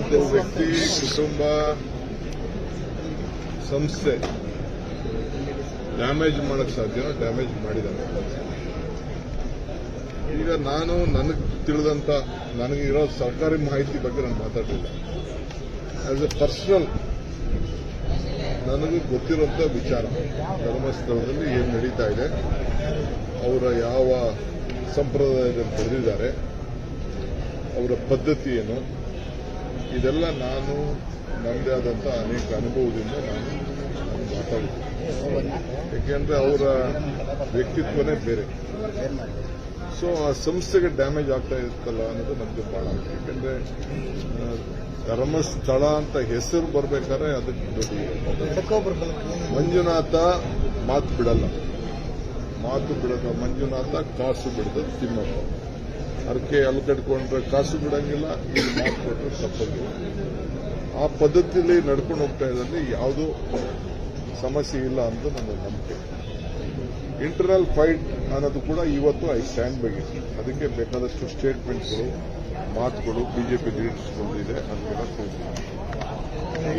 ಒಂದು ವ್ಯಕ್ತಿ ಸಂಸ್ಥೆ ಡ್ಯಾಮೇಜ್ ಮಾಡಕ್ ಸಾಧ್ಯ ಡ್ಯಾಮೇಜ್ ಮಾಡಿದ್ದಾರೆ ಈಗ ನಾನು, ನನಗೆ ತಿಳಿದಂತ, ನನಗೆ ಇರೋ ಸರ್ಕಾರಿ ಮಾಹಿತಿ ಬಗ್ಗೆ ನಾನು ಮಾತಾಡಲಿಲ್ಲ ಆಸ್ ಎ ಪರ್ಸನಲ್ ನನಗೆ ಗೊತ್ತಿರುವಂತ ವಿಚಾರ. ಧರ್ಮಸ್ಥಳದಲ್ಲಿ ಏನು ನಡೀತಾ ಇದೆ, ಅವರ ಯಾವ ಸಂಪ್ರದಾಯದಲ್ಲಿ ಬರೆದಿದ್ದಾರೆ ಅವರ ಪದ್ಧತಿ ಏನು ಇದೆಲ್ಲ ನಾನು ನನ್ನದೇ ಆದಂಥ ಅನೇಕ ಅನುಭವದಿಂದ ನಾನು ಮಾತಾಡಿದ್ದೆ ಯಾಕೆಂದ್ರೆ ಅವರ ವ್ಯಕ್ತಿತ್ವನೇ ಬೇರೆ. ಸೊ ಆ ಸಂಸ್ಥೆಗೆ ಡ್ಯಾಮೇಜ್ ಆಗ್ತಾ ಇರುತ್ತಲ್ಲ ಅನ್ನೋದು ನಮಗೆ ಬಹಳ ಯಾಕೆಂದ್ರೆ ಧರ್ಮಸ್ಥಳ ಅಂತ ಹೆಸರು ಬರ್ಬೇಕಾದ್ರೆ ಅದಕ್ಕೆ ದೊಡ್ಡ ಮಂಜುನಾಥ ಮಾತು ಬಿಡಲ್ಲ. ಮಾತು ಬಿಡದ ಮಂಜುನಾಥ ಕಾಸು ಬಿಡದ ತಿಮ್ಮಪ್ಪ. ಅರ್ಕೆ ಅಲ್ಲಿ ಕಟ್ಕೊಂಡ್ರೆ ಕಾಸು ಬಿಡಂಗಿಲ್ಲ, ಈ ಮಾತು ಕೊಟ್ಟರೆ ತಪ್ಪಂಗಿಲ್ಲ ಆ ಪದ್ಧತಿಯಲ್ಲಿ ನಡ್ಕೊಂಡು ಹೋಗ್ತಾ ಇದ್ದಲ್ಲಿ ಯಾವುದೂ ಸಮಸ್ಯೆ ಇಲ್ಲ ಅಂತ ನನ್ನ ನಂಬಿಕೆ. ಇಂಟರ್ನಲ್ ಫೈಟ್ ಅನ್ನೋದು ಕೂಡ ಇವತ್ತು ಐ ಸ್ಟ್ಯಾಂಡ್ ಬಗ್ಗೆ ಅದಕ್ಕೆ ಬೇಕಾದಷ್ಟು ಸ್ಟೇಟ್ಮೆಂಟ್ಗಳು ಮಾತುಗಳು ಬಿಜೆಪಿ ಲೀಡರ್ಸ್ಗಳು ಇದೆ ಅದಕ್ಕೆಲ್ಲ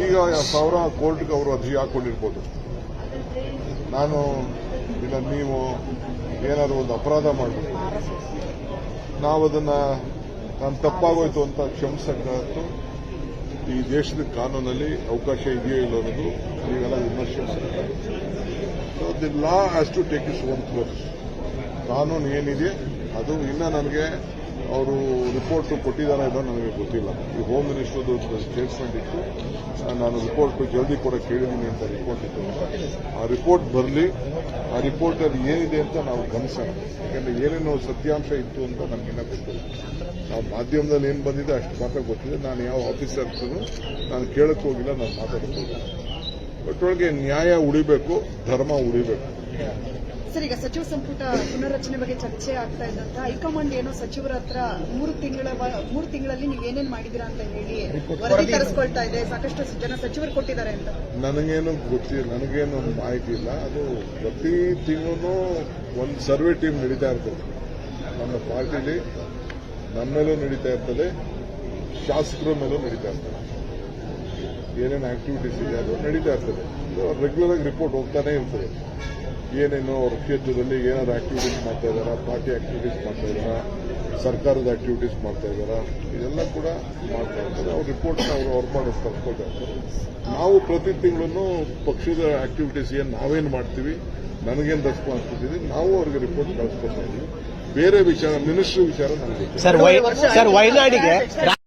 ಈಗ ಸಾವಿರ ಕೋರ್ಟ್ಗೆ ಅವರು ಅರ್ಜಿ ಹಾಕೊಂಡಿರ್ಬೋದು. ನಾನು, ಇಲ್ಲ ನೀವು ಏನಾದರೂ ಒಂದು ಅಪರಾಧ ಮಾಡಬೇಕು ನಾವು ಅದನ್ನ, ನಾನು ತಪ್ಪಾಗೋಯ್ತು ಅಂತ ಕ್ಷಮಿಸಕ್ಕಂತೂ ಈ ದೇಶದ ಕಾನೂನಲ್ಲಿ ಅವಕಾಶ ಇದೆಯೋ ಇಲ್ಲ ಅನ್ನೋದು ನೀವೆಲ್ಲ ವಿಮರ್ಶೆ ಮಾಡಬೇಕಾಗುತ್ತೆ so the law has to take its own course ಕಾನೂನು ಏನಿದೆ, ಅದು ಇನ್ನ ನನಗೆ ಅವರು ರಿಪೋರ್ಟ್ ಕೊಟ್ಟಿದ್ದಾರೆ ಇದೋ ನನಗೆ ಗೊತ್ತಿಲ್ಲ. ಈ ಹೋಮ್ ಮಿನಿಸ್ಟರ್ದು ಸ್ಟೇಟ್ಮೆಂಟ್ ಇತ್ತು. ನಾನು ರಿಪೋರ್ಟ್ ಜಲ್ದಿ ಕೂಡ ಕೇಳಿದ್ದೀನಿ ಅಂತ ರಿಪೋರ್ಟ್ ಇತ್ತು. ಆ ರಿಪೋರ್ಟ್ ಬರಲಿ ರಿಪೋರ್ಟ್ ಅಲ್ಲಿ ಏನಿದೆ ಅಂತ ನಾವು ಗಮನಿಸೋಣ. ಯಾಕಂದ್ರೆ ಏನೇನು ಸತ್ಯಾಂಶ ಇತ್ತು ಅಂತ ನಮಗಿನ್ನ ಗೊತ್ತಿಲ್ಲ ನಾವು ಮಾಧ್ಯಮದಲ್ಲಿ ಏನು ಬಂದಿದೆ ಅಷ್ಟು ಮಾತ್ರ ಗೊತ್ತಿದೆ. ನಾನು ಯಾವ ಆಫೀಸರ್ಸ್ ನಾನು ಕೇಳಕ್ಕೆ ಹೋಗಿಲ್ಲ, ನಾನು ಮಾತಾಡಕ್ಕೆ ಹೋಗಿಲ್ಲ. ಒಟ್ಟೊಳಗೆ ನ್ಯಾಯ ಉಳಿಬೇಕು, ಧರ್ಮ ಉಳಿಬೇಕು. ಸರ್ ಈಗ ಸಚಿವ ಸಂಪುಟ ಪುನರ್ರಚನೆ ಬಗ್ಗೆ ಚರ್ಚೆ ಆಗ್ತಾ ಇದ್ದಂತ ಹೈಕಮಾಂಡ್ ಏನೋ ಸಚಿವರ ಹತ್ರ ಮೂರು ತಿಂಗಳ ಮೂರು ತಿಂಗಳಲ್ಲಿ ನೀವು ಏನೇನ್ ಮಾಡಿದಿರಾ ಅಂತ ಹೇಳಿ ವರದಿ ತರಿಸ್ಕೊಳ್ತಾ ಇದೆ. ಸಾಕಷ್ಟು ಜನ ಸಚಿವರು ಕೊಟ್ಟಿದ್ದಾರೆ ಅಂತ. ನನಗೇನು ಗೊತ್ತಿಲ್ಲ ನನಗೇನು ಮಾಹಿತಿ ಇಲ್ಲ. ಅದು ಪ್ರತಿ ತಿಂಗಳು ಒಂದು ಸರ್ವೆ ಟೀಮ್ ನಡೀತಾ ಇರ್ತದೆ. ನಮ್ಮ ಪಾರ್ಟಿಲಿ ನಮ್ಮ ಮೇಲೂ ನಡೀತಾ ಇರ್ತದೆ. ಶಾಸಕರ ಮೇಲೂ ನಡೀತಾ ಇರ್ತದೆ. ಏನೇನು ಆಕ್ಟಿವಿಟೀಸ್ ಇದೆ ಅದು ನಡೀತಾ ಇರ್ತದೆ. ರೆಗ್ಯುಲರ್ ಆಗಿ ರಿಪೋರ್ಟ್ ಹೋಗ್ತಾನೆ ಇರ್ತದೆ. ಏನೇನು ಅವ್ರ ಕ್ಷೇತ್ರದಲ್ಲಿ ಏನಾದ್ರು ಆಕ್ಟಿವಿಟೀಸ್ ಮಾಡ್ತಾ ಇದಾರಾ ಪಾರ್ಟಿ ಆಕ್ಟಿವಿಟೀಸ್ ಮಾಡ್ತಾ ಇದಾರಾ ಸರ್ಕಾರದ ಆಕ್ಟಿವಿಟೀಸ್ ಮಾಡ್ತಾ ಇದಾರಾ ಇದೆಲ್ಲ ಕೂಡ ಮಾಡ್ತಾ ಇರ್ತಾರೆ ಅವ್ರ ರಿಪೋರ್ಟ್ ಅವರು ಅವ್ರ ಮಾಡಿ ತರ್ಕೊಳ್ತಾ ಇರ್ತಾರೆ ನಾವು ಪ್ರತಿ ತಿಂಗಳನ್ನು ಪಕ್ಷದ ಆಕ್ಟಿವಿಟೀಸ್ ಏನು ನಾವೇನು ಮಾಡ್ತೀವಿ, ನನಗೇನು ರೆಸ್ಪಾನ್ಸಿಬಿಲಿಟಿ ಇದೆ, ನಾವು ಅವ್ರಿಗೆ ರಿಪೋರ್ಟ್ ಕಳಿಸ್ಕೊಡ್ತಾ ಇದೀವಿ ಬೇರೆ ವಿಚಾರ ಮಿನಿಸ್ಟ್ರಿ ವಿಚಾರ ನನಗೆ